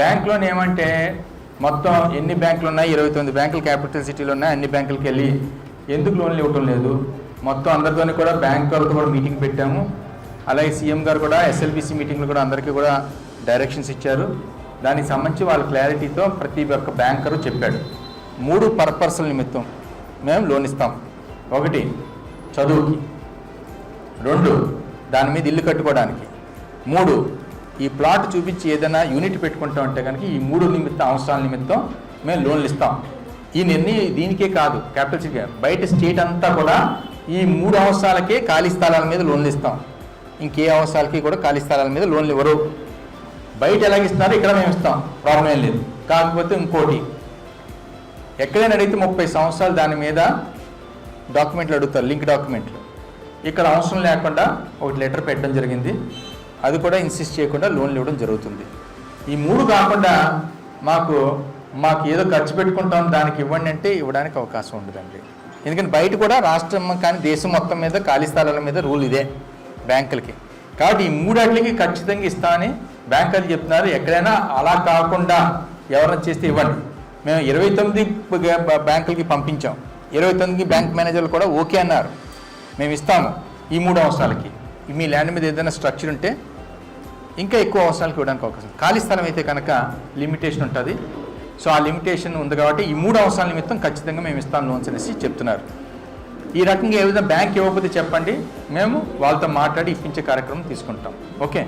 Bank loan ఏమంటే మొత్తం ఎన్ని బ్యాంకులు ఉన్నాయి ఇరవై తొమ్మిది బ్యాంకులు క్యాపిటల్ సిటీలో ఉన్నాయి అన్ని బ్యాంకులకి వెళ్ళి ఎందుకు లోన్లు ఇవ్వటం లేదు? మొత్తం అందరితోని కూడా బ్యాంక్ వాళ్ళతో కూడా మీటింగ్ పెట్టాము. అలాగే సీఎం గారు కూడా ఎస్ఎల్బిసి మీటింగ్లు కూడా అందరికీ కూడా డైరెక్షన్స్ ఇచ్చారు. దానికి సంబంధించి వాళ్ళ క్లారిటీతో ప్రతి ఒక్క బ్యాంకరు చెప్పాడు. మూడు పర్పస్ల నిమిత్తం మేము లోన్ ఇస్తాం. ఒకటి చదువుకి. రెండు దాని మీద ఇల్లు కట్టుకోవడానికి. మూడు ఈ ప్లాట్ చూపించి ఏదైనా యూనిట్ పెట్టుకుంటాం అంటే కనుక ఈ మూడు నిమిత్తం అవసరాల నిమిత్తం మేము లోన్లు ఇస్తాం. ఈ నిర్ణయం దీనికే కాదు క్యాపిటల్ సిటీ బయట స్టేట్ అంతా కూడా ఈ మూడు అవసరాలకే ఖాళీ స్థలాల మీద లోన్లు ఇస్తాం. ఇంకే అవసరాలకి కూడా ఖాళీ స్థలాల మీద లోన్లు ఇవ్వరు. బయట ఎలాగ ఇస్తున్నారో ఇక్కడ మేము ఇస్తాం. ప్రాబ్లం ఏం లేదు. కాకపోతే ఇంకోటి ఎక్కడైనా అడిగితే ముప్పై సంవత్సరాలు దాని మీద డాక్యుమెంట్లు అడుగుతారు లింక్ డాక్యుమెంట్లు. ఇక్కడ అవసరం లేకుండా ఒకటి లెటర్ పెట్టడం జరిగింది. అది కూడా ఇన్సిస్ట్ చేయకుండా లోన్లు ఇవ్వడం జరుగుతుంది. ఈ మూడు కాకుండా మాకు మాకు ఏదో ఖర్చు పెట్టుకుంటాం దానికి ఇవ్వండి అంటే ఇవ్వడానికి అవకాశం ఉండదండి. ఎందుకంటే బయట కూడా రాష్ట్రం కానీ దేశం మొత్తం మీద ఖాళీ స్థలాల మీద రూల్ ఇదే బ్యాంకులకి. కాబట్టి ఈ మూడాటికి ఖచ్చితంగా ఇస్తామని బ్యాంకులు చెప్తున్నారు. ఎక్కడైనా అలా కాకుండా ఎవరైనా చేస్తే ఇవ్వండి. మేము ఇరవై తొమ్మిది బ్యాంకులకి పంపించాం. ఇరవై తొమ్మిది బ్యాంక్ మేనేజర్లు కూడా ఓకే అన్నారు. మేము ఇస్తాము ఈ మూడు అవసరాలకి. మీ ల్యాండ్ మీద ఏదైనా స్ట్రక్చర్ ఉంటే ఇంకా ఎక్కువ అవసరాలకు ఇవ్వడానికి అవకాశం ఖాళీ స్థలం అయితే కనుక లిమిటేషన్ ఉంటుంది. సో ఆ లిమిటేషన్ ఉంది కాబట్టి ఈ మూడు అవసరాల నిమిత్తం ఖచ్చితంగా మేము ఇస్తాం లోన్స్ అనేసి చెప్తున్నారు. ఈ రకంగా ఏ విధంగా బ్యాంక్ ఇవ్వకపోతే చెప్పండి. మేము వాళ్ళతో మాట్లాడి ఇప్పించే కార్యక్రమం తీసుకుంటాం. ఓకే